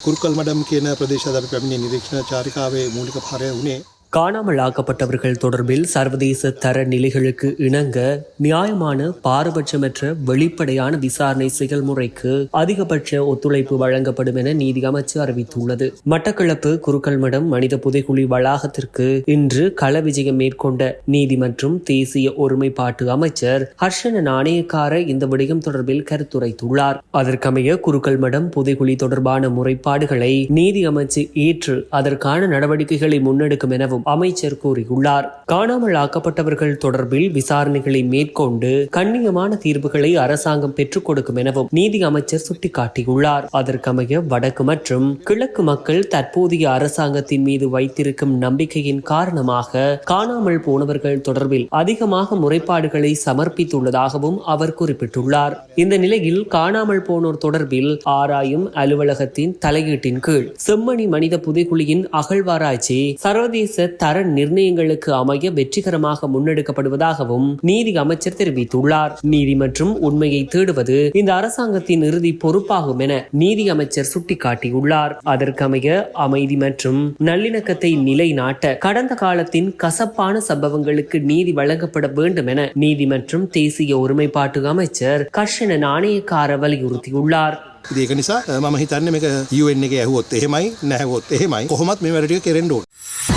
කුරුකල් මඩම් කියන ප්‍රදේශ අද පැමිණි නිරීක්ෂණ චාරිකාවේ මූලික භාරය වුණේ காணாமல் ஆக்கப்பட்டவர்கள் தொடர்பில் சர்வதேச தர நிலைகளுக்கு இணங்க நியாயமான பாரபட்சமற்ற வெளிப்படையான விசாரணை செயல்முறைக்கு அதிகபட்ச ஒத்துழைப்பு வழங்கப்படும் என நீதி அமைச்சு அறிவித்துள்ளது. மட்டக்களப்பு குருக்கல்மடம் மனித புதைகுழி வளாகத்திற்கு இன்று கள விஜயம் மேற்கொண்ட நீதி மற்றும் தேசிய ஒருமைப்பாட்டு அமைச்சர் ஹர்ஷன நாணயக்கார இந்த விடயம் தொடர்பில் கருத்துரைத்துள்ளார். அதற்கமைய குருக்கல்மடம் புதைகுழி தொடர்பான முறைப்பாடுகளை நீதி அமைச்சு ஏற்று அதற்கான நடவடிக்கைகளை முன்னெடுக்கும் எனவும் அமைச்சர் கூறியுள்ளார். காணாமல் ஆக்கப்பட்டவர்கள் தொடர்பில் விசாரணைகளை மேற்கொண்டு கண்ணியமான தீர்வுகளை அரசாங்கம் பெற்றுக் கொடுக்கும் எனவும் நீதி அமைச்சர் சுட்டிக்காட்டியுள்ளார். அதற்கமைய வடக்கு மற்றும் கிழக்கு மக்கள் தற்போதைய அரசாங்கத்தின் மீது வைத்திருக்கும் நம்பிக்கையின் காரணமாக காணாமல் போனவர்கள் தொடர்பில் அதிகமாக முறைப்பாடுகளை சமர்ப்பித்துள்ளதாகவும் அவர் குறிப்பிட்டுள்ளார். இந்த நிலையில் காணாமல் போனோர் தொடர்பில் ஆராயும் அலுவலகத்தின் தலையீட்டின் கீழ் செம்மணி மனித புதைக்குழியின் அகழ்வாராய்ச்சி சர்வதேச தர நிர்ணயங்களுக்கு அமைய வெற்றிகரமாக முன்னெடுக்கப்படுவதாகவும் நீதி அமைச்சர் தெரிவித்துள்ளார் நீதி மற்றும் உண்மையை தேடுவது இந்த அரசாங்கத்தின் இறுதி பொறுப்பாகும் என நீதி அமைச்சர் சுட்டிக்காட்டியுள்ளார் அதற்கமைய அமைதி மற்றும் நல்லிணக்கத்தை நிலைநாட்ட கடந்த காலத்தின் கசப்பான சம்பவங்களுக்கு நீதி வழங்கப்பட வேண்டும் என நீதி மற்றும் தேசிய ஒருமைப்பாட்டு அமைச்சர் கர்ஷன நாணயக்கார வலியுறுத்தியுள்ளார் ඉතින් ඒක නිසා මම හිතන්නේ මේක UN එකේ ඇහුවොත් එහෙමයි නැහැවොත් එහෙමයි කොහොමත් මේ වැඩ ටික කෙරෙන්න ඕන